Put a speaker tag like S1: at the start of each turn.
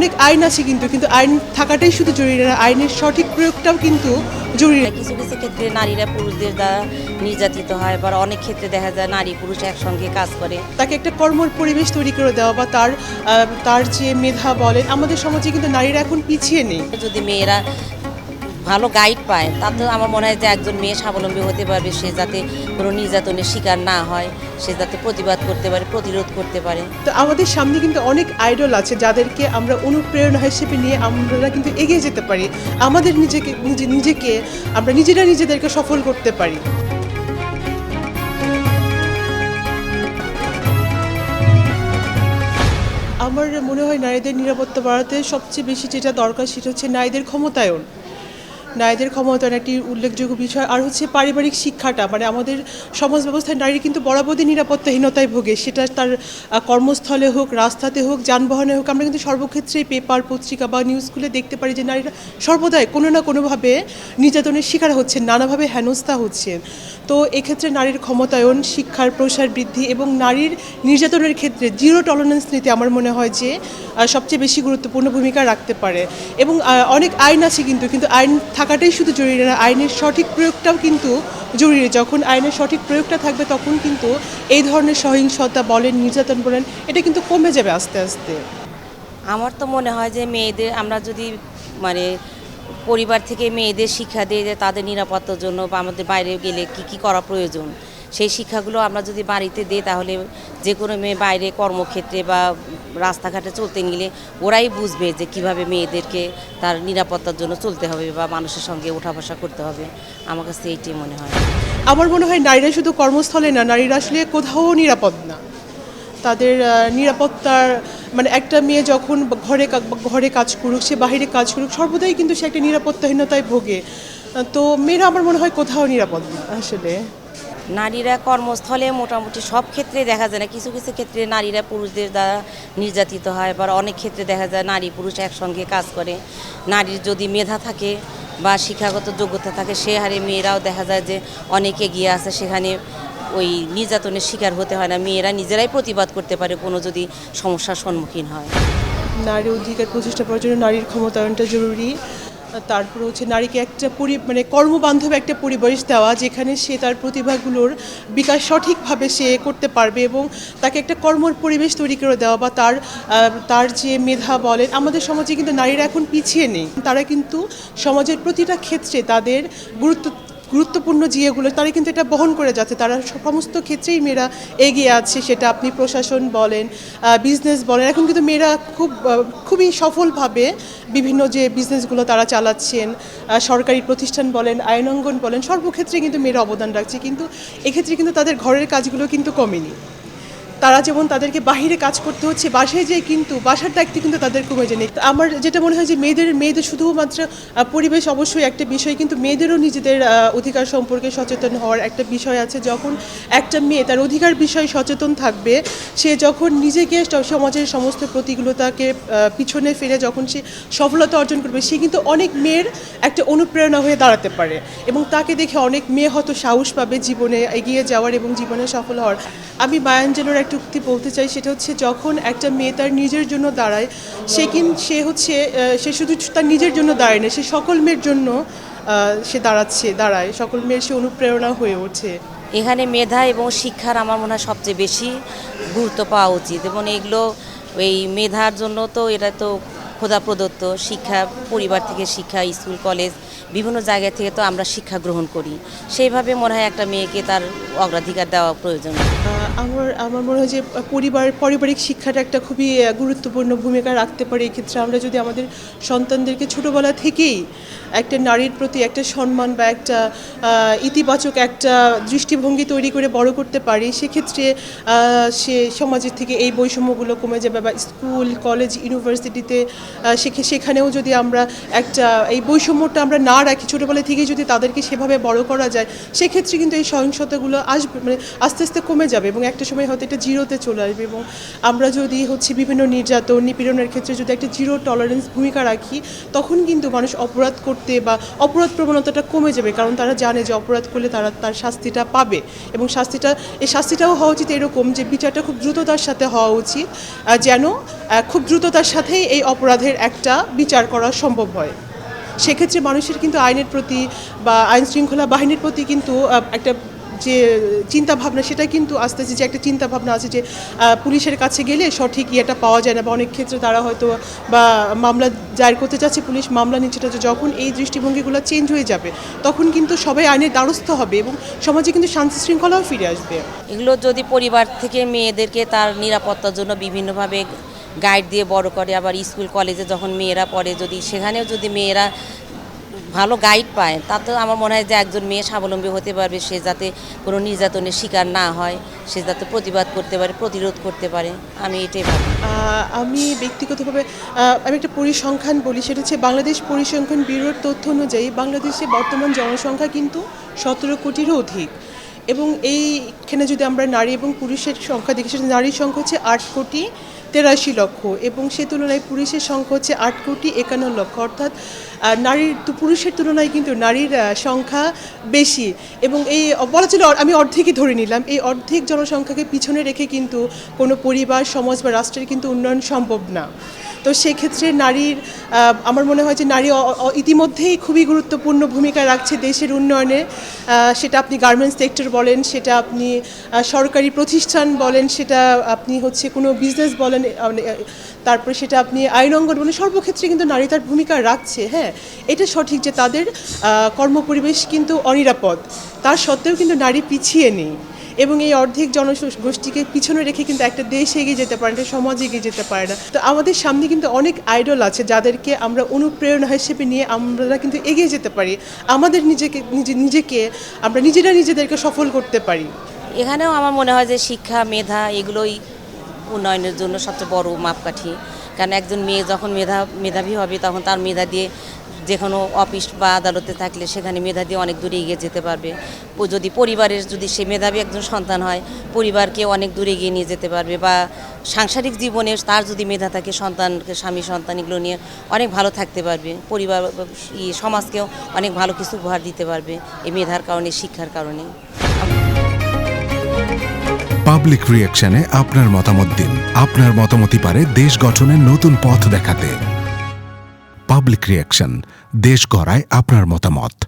S1: অনেক আইন আছে কিন্তু কিন্তু আইন থাকাটাই শুধু জরুরি না আইনের সঠিক প্রয়োগটাও কিন্তু জরুরি।
S2: কিছু কিছু ক্ষেত্রে নারীরা পুরুষদের দ্বারা নির্যাতিত হয় বা অনেক ক্ষেত্রে দেখা যায় নারী পুরুষ একসঙ্গে কাজ করে।
S1: তাকে একটা কর্মর পরিবেশ তৈরি করে দেওয়া বা তার তার যে মেধা বলেন আমাদের সমাজে কিন্তু নারীরা এখন পিছিয়ে নেই।
S2: যদি মেয়েরা ভালো গাইড পায় তাতে আমার মনে হয় যে একজন মেয়ে স্বাবলম্বী হতে পারবে, সে যাতে কোনো নির্যাতনের শিকার না হয়, সে যাতে প্রতিবাদ করতে পারে, প্রতিরোধ করতে পারে।
S1: তো আমাদের সামনে কিন্তু অনেক আইডল আছে যাদেরকে আমরা অনুপ্রেরণা হিসেবে নিয়ে আমরা কিন্তু এগিয়ে যেতে পারি। আমাদের নিজেকে, নিজে, নিজেকে আমরা নিজেরা নিজেদেরকে সফল করতে পারি। আমার মনে হয় নারীদের নিরাপত্তা বাড়াতে সবচেয়ে বেশি যেটা দরকার সেটা হচ্ছে নারীদের ক্ষমতায়ন। নারীদের ক্ষমতায়ন একটি উল্লেখযোগ্য বিষয়। আর হচ্ছে পারিবারিক শিক্ষাটা মানে আমাদের সমাজ ব্যবস্থায় নারী কিন্তু বরাবরই নিরাপত্তাহীনতায় ভোগে। সেটা তার কর্মস্থলে হোক, রাস্তাতে হোক, যানবাহনে হোক, আমরা কিন্তু সর্বক্ষেত্রেই পেপার, পত্রিকা বা নিউজগুলো দেখতে পারি যে নারীরা সর্বদাই কোনো না কোনোভাবে নির্যাতনের শিকার হচ্ছে নানাভাবে হেনস্থা হচ্ছে তো এক্ষেত্রে নারীর ক্ষমতায়ন, শিক্ষার প্রসার বৃদ্ধি এবং নারীর নির্যাতনের ক্ষেত্রে জিরো টলারেন্স নিতে আমার মনে হয় যে সবচেয়ে বেশি গুরুত্বপূর্ণ ভূমিকা রাখতে পারে। এবং অনেক আইন আছে কিন্তু কিন্তু আইন থাকাটাই শুধু জরুরি না, আইনের সঠিক প্রয়োগটাও কিন্তু জরুরি। যখন আইনের সঠিক প্রয়োগটা থাকবে, তখন কিন্তু এই ধরনের সহিংসতা বলেন, নির্যাতন বলেন, এটা কিন্তু কমে যাবে আস্তে আস্তে।
S2: আমার তো মনে হয় যে মেয়েদের, আমরা যদি মানে পরিবার থেকে মেয়েদের শিক্ষা দিয়ে যে তাদের নিরাপত্তার জন্য বা আমাদের বাইরে গেলে কি কি করা প্রয়োজন, সেই শিক্ষাগুলো আমরা যদি বাড়িতে দিই, তাহলে যে কোনো মেয়ে বাইরে কর্মক্ষেত্রে বা রাস্তাঘাটে চলতে গেলে ওরাই বুঝবে যে কীভাবে মেয়েদেরকে তার নিরাপত্তার জন্য চলতে হবে বা মানুষের সঙ্গে ওঠা বসা করতে হবে। আমার কাছে এইটাই মনে হয়।
S1: আমার মনে হয় নারীরা শুধু কর্মস্থলে না, নারীরা আসলে কোথাও নিরাপদ না। তাদের নিরাপত্তার মানে একটা মেয়ে যখন ঘরে ঘরে কাজ করুক, সে বাইরে কাজ করুক, সর্বদাই কিন্তু সে একটা নিরাপত্তাহীনতায় ভোগে। তো মেয়েরা আমার মনে হয় কোথাও নিরাপদ না আসলে।
S2: নারীরা কর্মস্থলে মোটামুটি সব ক্ষেত্রে দেখা যায় না। কিছু কিছু ক্ষেত্রে নারীরা পুরুষদের দ্বারা নির্যাতিত হয় বা অনেক ক্ষেত্রে দেখা যায় নারী পুরুষ একসঙ্গে কাজ করে। নারীর যদি মেধা থাকে বা শিক্ষাগত যোগ্যতা থাকে সে হারে মেয়েরাও দেখা যায় যে অনেক এগিয়ে আছে। সেখানে ওই নির্যাতনের শিকার হতে হয় না। মেয়েরা নিজেরাই প্রতিবাদ করতে পারে কোনো যদি সমস্যার সম্মুখীন হয়।
S1: নারী অধিকার প্রতিষ্ঠা করার জন্য নারীর ক্ষমতায়নটা জরুরি। তারপর হচ্ছে নারীকে একটা পরি মানে কর্মবান্ধব একটা পরিবেশ দেওয়া, যেখানে সে তার প্রতিভাগুলোর বিকাশ সঠিকভাবে সে করতে পারবে এবং তাকে একটা কর্মর পরিবেশ তৈরি করে দেওয়া বা তার তার যে মেধা বলেন, আমাদের সমাজে কিন্তু নারীরা এখন পিছিয়ে নেই। তারা কিন্তু সমাজের প্রতিটা ক্ষেত্রে তাদের গুরুত্ব গুরুত্বপূর্ণ জিয়েগুলো তারা কিন্তু এটা বহন করে যাচ্ছে। তারা সমস্ত ক্ষেত্রেই মেয়েরা এগিয়ে আছে, সেটা আপনি প্রশাসন বলেন বিজনেস বলেন। এখন কিন্তু মেয়েরা খুব খুবই সফলভাবে বিভিন্ন যে বিজনেসগুলো তারা চালাচ্ছেন সরকারি প্রতিষ্ঠান বলেন আইনাঙ্গন বলেন সর্বক্ষেত্রে কিন্তু মেয়েরা অবদান রাখছে। কিন্তু এক্ষেত্রে কিন্তু তাদের ঘরের কাজগুলো কিন্তু কমেনি। তারা যেমন তাদেরকে বাহিরে কাজ করতে হচ্ছে, বাসায় যেয়ে কিন্তু, বাসার দায়িত্ব কিন্তু তাদের কমে যায়নি আমার যেটা মনে হয় যে মেয়েদের মেয়েদের শুধুমাত্র পরিবেশ অবশ্যই একটা বিষয়, কিন্তু মেয়েদেরও নিজেদের অধিকার সম্পর্কে সচেতন হওয়ার একটা বিষয় আছে। যখন একটা মেয়ে তার অধিকার বিষয়ে সচেতন থাকবে, সে যখন নিজেকে সমাজের সমস্ত প্রতিকূলতাকে পিছনে ফিরে যখন সে সফলতা অর্জন করবে, সে কিন্তু অনেক মেয়ের একটা অনুপ্রেরণা হয়ে দাঁড়াতে পারে এবং তাকে দেখে অনেক মেয়ে হয়তো সাহস পাবে জীবনে এগিয়ে যাওয়ার এবং জীবনে সফল হওয়ার। আমি বায়াঞ্জেলোর একটা উক্তি বলতে চাই সেটা হচ্ছে যখন একটা মেয়ে তার নিজের জন্য দাঁড়ায়, সে কিন, সে হচ্ছে সে শুধু তার নিজের জন্য দাঁড়ায় না, সে সকল মেয়ের জন্য সে দাঁড়াচ্ছে, দাঁড়ায়। সকল মেয়ের সে অনুপ্রেরণা হয়ে ওঠে।
S2: এখানে মেধা এবং শিক্ষার আমার মনে হয় সবচেয়ে বেশি গুরুত্ব পাওয়া উচিত। এবং এগুলো, এই মেধার জন্য তো এটা তো খোদা প্রদত্ত। শিক্ষা, পরিবার থেকে শিক্ষা, স্কুল, কলেজ, বিভিন্ন জায়গা থেকে তো আমরা শিক্ষা গ্রহণ করি। সেইভাবে মনে হয় একটা মেয়েকে তার অগ্রাধিকার দেওয়া প্রয়োজন।
S1: আমার আমার মনে হয় যে পরিবার, পারিবারিক শিক্ষাটা একটা খুবই গুরুত্বপূর্ণ ভূমিকা রাখতে পারে। এক্ষেত্রে আমরা যদি আমাদের সন্তানদেরকে ছোটোবেলা থেকেই একটা নারীর প্রতি একটা সম্মান বা একটা ইতিবাচক একটা দৃষ্টিভঙ্গি তৈরি করে বড় করতে পারি, সেক্ষেত্রে সে সমাজের থেকে এই বৈষম্যগুলো কমে যাবে বা স্কুল, কলেজ, ইউনিভার্সিটিতে সেখানেও যদি আমরা একটা, এই বৈষম্যটা আমরা না রাখি, ছোটোবেলা থেকেই যদি তাদেরকে সেভাবে বড় করা যায়, সেক্ষেত্রে কিন্তু এই সহিংসতাগুলো আসবে মানে আস্তে আস্তে কমে যাবে এবং একটা সময় হয়তো এটা জিরোতে চলে আসবে এবং আমরা যদি হচ্ছে বিভিন্ন নির্যাতন, নিপীড়নের ক্ষেত্রে যদি একটা জিরো টলারেন্স ভূমিকা রাখি, তখন কিন্তু মানুষ অপরাধ করতে বা অপরাধ প্রবণতাটা কমে যাবে। কারণ তারা জানে যে অপরাধ করলে তারা তার শাস্তিটা পাবে এবং শাস্তিটা, এই শাস্তিটাও হওয়া উচিত এরকম যে বিচারটা খুব দ্রুততার সাথে হওয়া উচিত যেন খুব দ্রুততার সাথেই এই অপরাধের একটা বিচার করা সম্ভব হয়। সেক্ষেত্রে মানুষের কিন্তু আইনের প্রতি বা আইন শৃঙ্খলা বাহিনীর প্রতি কিন্তু একটা যে চিন্তা ভাবনা সেটা কিন্তু আস্তে আস্তে যে একটা চিন্তা ভাবনা আছে যে পুলিশের কাছে গেলে সঠিক ইয়েটা পাওয়া যায় না বা অনেক ক্ষেত্রে তারা হয়তো বা মামলা দায়ের করতে যাচ্ছে পুলিশ মামলা নিচ্ছে যখন এই দৃষ্টিভঙ্গিগুলো চেঞ্জ হয়ে যাবে, তখন কিন্তু সবাই আইনের দ্বারস্থ হবে এবং সমাজে কিন্তু শান্তি শৃঙ্খলাও ফিরে আসবে।
S2: এগুলো যদি পরিবার থেকে মেয়েদেরকে তার নিরাপত্তার জন্য বিভিন্নভাবে গাইড দিয়ে বড় করে, আবার স্কুল, কলেজে যখন মেয়েরা পড়ে, যদি সেখানেও যদি মেয়েরা ভালো গাইড পায় তাতে আমার মনে হয় যে একজন মেয়ে স্বাবলম্বী হতে পারবে, সে যাতে কোনো নির্যাতনের শিকার না হয়, সে যাতে প্রতিবাদ করতে পারে, প্রতিরোধ করতে পারে, আমি এটাই ভাবি।
S1: আমি ব্যক্তিগতভাবে আমি একটা পরিসংখ্যান বলি, সেটা হচ্ছে বাংলাদেশ পরিসংখ্যান ব্যুরোর তথ্য অনুযায়ী বাংলাদেশে বর্তমান জনসংখ্যা কিন্তু সতেরো কোটিরও অধিক। এবং এইখানে যদি আমরা নারী এবং পুরুষের সংখ্যা দেখি, সেটা নারীর সংখ্যা হচ্ছে আট কোটি। তেরাশি লক্ষ এবং সে তুলনায় পুরুষের সংখ্যা হচ্ছে আট কোটি একান্ন লক্ষ। অর্থাৎ নারীর তু- পুরুষের তুলনায় কিন্তু নারীর সংখ্যা বেশি। এবং এই বলা ছিল আমি অর্ধেকই ধরে নিলাম। এই অর্ধেক জনসংখ্যাকে পিছনে রেখে কিন্তু কোনো পরিবার, সমাজ বা রাষ্ট্রের কিন্তু উন্নয়ন সম্ভব না। তো সেক্ষেত্রে নারীর আমার মনে হয় যে নারী ইতিমধ্যেই খুবই গুরুত্বপূর্ণ ভূমিকা রাখছে দেশের উন্নয়নে। সেটা আপনি গার্মেন্টস সেক্টর বলেন, সেটা আপনি সরকারি প্রতিষ্ঠান বলেন, সেটা আপনি হচ্ছে কোনো বিজনেস বলেন আহ, মানে, তারপরে সেটা আপনি আইন অঙ্গন বলেন সর্বক্ষেত্রে কিন্তু নারী তার ভূমিকা রাখছে হ্যাঁ। এটা সঠিক যে তাদের কর্মপরিবেশ কিন্তু অনিরাপদ। তার সত্ত্বেও কিন্তু নারী পিছিয়ে নেই। এবং এই অর্ধেক জনগোষ্ঠীকে পিছনে রেখে কিন্তু একটা দেশ এগিয়ে যেতে পারে না সমাজ এগিয়ে যেতে পারে না। তো আমাদের সামনে কিন্তু অনেক আইডল আছে যাদেরকে আমরা অনুপ্রেরণা হিসেবে নিয়ে আমরা কিন্তু এগিয়ে যেতে পারি। আমাদের নিজেকে নিজে নিজেকে আমরা নিজেরা নিজেদেরকে সফল করতে পারি।
S2: এখানেও আমার মনে হয় যে শিক্ষা মেধা এগুলোই উন্নয়নের জন্য সবচেয়ে বড় মাপকাঠি। কারণ একজন মেয়ে যখন মেধা, মেধাবী হবে, তখন তার মেধা দিয়ে যে কোনো অফিস বা আদালতে থাকলে সেখানে মেধা দিয়ে অনেক দূরে এগিয়ে যেতে পারবে। যদি পরিবারের, যদি সে মেধাবী একজন সন্তান হয়, পরিবারকে অনেক দূরে এগিয়ে নিয়ে যেতে পারবে বা সাংসারিক জীবনে তার যদি মেধা থাকে, সন্তানকে, স্বামী, সন্তান এগুলো নিয়ে অনেক ভালো থাকতে পারবে। পরিবার সমাজকেও অনেক ভালো কিছু উপহার দিতে পারবে এই মেধার কারণে, শিক্ষার কারণে।
S3: পাবলিক রিয়াকশনে আপনার মতামত দিন। আপনার মতামতই পারে দেশ গঠনের নতুন পথ দেখাতে। পাবলিক রিয়াকশন দেশ গড়ায় আপনার মতামত।